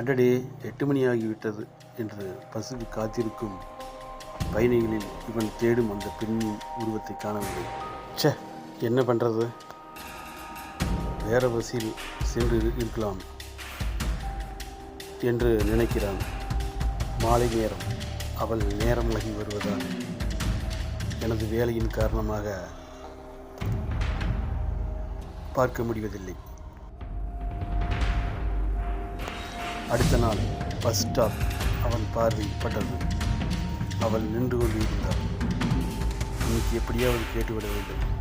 அடடே எட்டு மணி ஆகிவிட்டது என்று பஸ்ஸுக்கு காத்திருக்கும் பயணிகளில் இவன் தேடும் அந்த பெண்ணின் உருவத்தை காணவில்லை. ச்சே என்ன பண்ணுறது வேற பஸ்ஸில் சென்று இருக்கலாம் என்று நினைக்கிறான். மாலை நேரம். அவள் நேரம் விலகி வருவதால் எனது வேலையின் காரணமாக பார்க்க முடிவதில்லை. அடுத்த நாள் பஸ் ஸ்டாப் அவன் பார்வை பட்டது. அவள் நின்று கொண்டிருந்தாள். இன்னைக்கு எப்படியாவது கேட்டுவிட வேண்டும்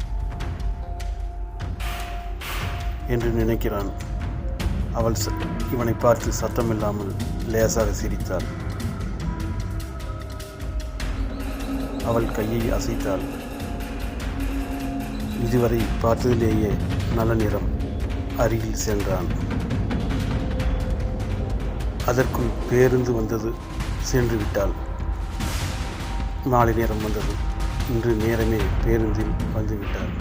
என்று நினைக்கிறான். அவள் ச- இவனை பார்த்து சத்தமில்லாமல் லேசாக சிரித்தாள். அவள் கையை அசைத்தாள். இதுவரை பார்த்ததிலேயே நல்ல நிறம் அருகில் சென்றான். அதற்குள் பேருந்து வந்தது சென்று விட்டாள் மாலை நேரம் வந்தது. இன்று நேரமே பேருந்தில் வந்து விட்டாள்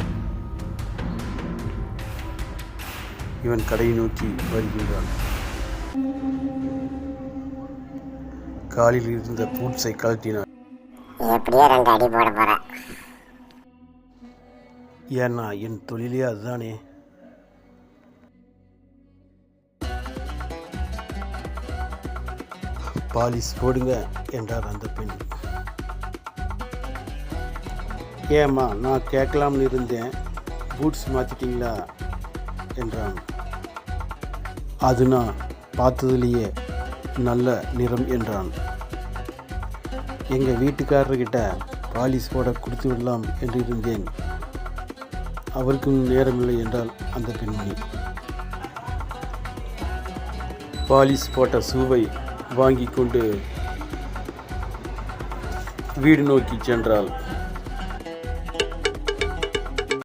இவன் கடையை நோக்கி வருகின்றான். காலில் இருந்த பூட்ஸை கழட்டினான் எப்படியோ ரெண்டு அடி போட போகிறேன் ஏன்னா என் தொழிலே அதுதானே. பாலிஸ் போடுங்க என்றார் அந்த பெண். ஏம்மா நான் கேட்கலாம்னு இருந்தேன். பூட்ஸ் மாற்றிட்டீங்களா என்றான். அது நான் பார்த்ததுலேயே நல்ல நிறம் என்றான். எங்கள் வீட்டுக்காரர்கிட்ட பாலிஸ் போட கொடுத்து விடலாம் என்று இருந்தேன் அவருக்கும் நேரமில்லை என்றால் அந்த பெண்மணி. பாலிஸ் போட்ட சூவை வாங்கி கொண்டு வீடு நோக்கி சென்றாள்.